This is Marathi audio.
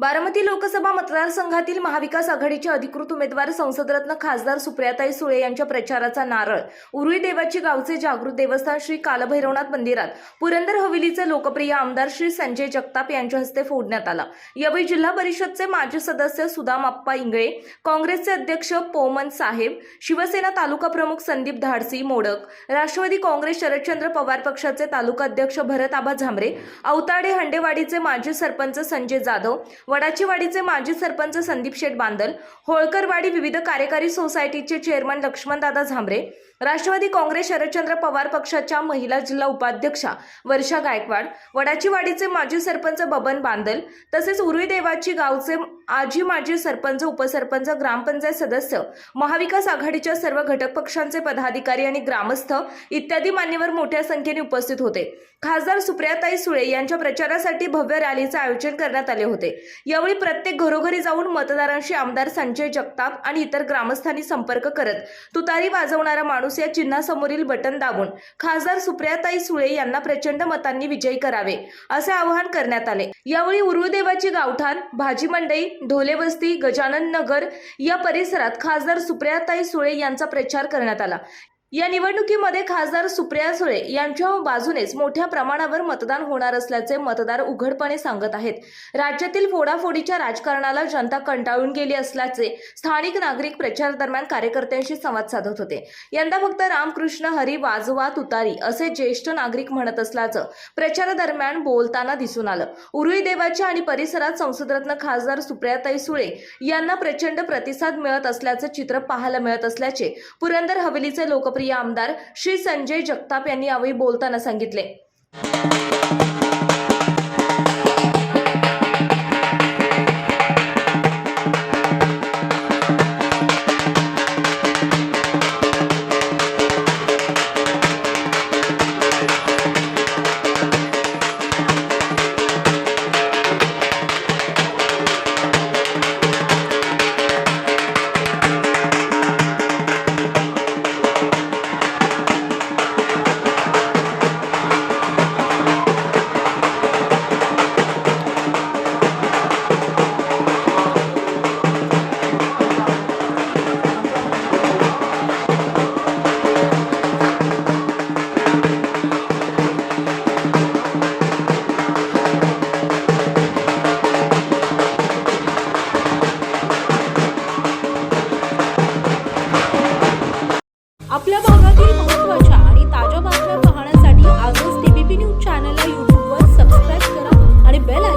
बारामती लोकसभा मतदारसंघातील महाविकास आघाडीचे अधिकृत उमेदवार संसदरत्न खासदार सुप्रियाताई सुळे यांच्या प्रचाराचा नारळ. उरुई देवाची गावचे जागृत देवस्थान श्री कालभैरवनाथ मंदिरात. पुरंदर हवेलीचे लोकप्रिय आमदार श्री संजय जगताप यांच्या हस्ते फोडण्यात आला. यावेळी जिल्हा परिषदचे माजी सदस्य सुदाम अप्पा इंगळे काँग्रेसचे अध्यक्ष पोमन साहेब शिवसेना तालुका प्रमुख संदीप धाडसी मोडक राष्ट्रवादी काँग्रेस शरदचंद्र पवार पक्षाचे तालुका अध्यक्ष भरत आबा झांबरे अवताडे हंडेवाडीचे माजी सरपंच संजय जाधव वडाचीवाडीचे माजी सरपंच संदीप शेठ बांदल होळकरवाडी विविध कार्यकारी सोसायटीचे चेअरमन लक्ष्मणदादा झांबरे राष्ट्रवादी काँग्रेस शरदचंद्र पवार पक्षाच्या महिला जिल्हा उपाध्यक्षा वर्षा गायकवाड वडाचीवाडीचे माजी सरपंच बबन बांदल तसेच उरुई देवाची गावचे आजी माजी सरपंच उपसरपंच ग्रामपंचायत सदस्य महाविकास आघाडीच्या सर्व घटक पक्षांचे पदाधिकारी आणि ग्रामस्थ इत्यादी मान्यवर मोठ्या संख्येने उपस्थित होते. खासदार सुप्रियाताई सुळे यांच्या प्रचारासाठी भव्य रॅलीचे आयोजन करण्यात आले होते. यावेळी प्रत्येक घरोघरी जाऊन मतदारांशी आमदार संजय जगताप आणि इतर ग्रामस्थांनी संपर्क करत तुतारी वाजवणारा माणूस या चिन्हासमोरील बटन दाबून खासदार सुप्रियाताई सुळे यांना प्रचंड मतांनी विजयी करावे असे आवाहन करण्यात आले. यावेळी उरुळदेवाची गावठाण भाजी मंडई ढोलेवस्ती गजानन नगर या परिसरात खासदार सुप्रियाताई सुळे यांचा प्रचार करण्यात आला. या निवडणुकीमध्ये खासदार सुप्रिया सुळे यांच्या बाजूनेच मोठ्या प्रमाणावर मतदान होणार असल्याचे मतदार उघडपणे सांगत आहेत. राज्यातील फोडाफोडीच्या राजकारणाला जनता कंटाळून गेली असल्याचे स्थानिक नागरिक प्रचार दरम्यान कार्यकर्त्यांशी संवाद साधत होते. यंदा फक्त रामकृष्ण हरी वाजवा तुतारी असे ज्येष्ठ नागरिक म्हणत असल्याचं प्रचारादरम्यान बोलताना दिसून आलं. उरुई देवाच्या आणि परिसरात संसदरत्न खासदार सुप्रियाताई सुळे यांना प्रचंड प्रतिसाद मिळत असल्याचं चित्र पाहायला मिळत असल्याचे पुरंदर हवेलीचे लोकप्रिय आमदार श्री संजय जगताप यांनी यावेळी बोलताना सांगितले.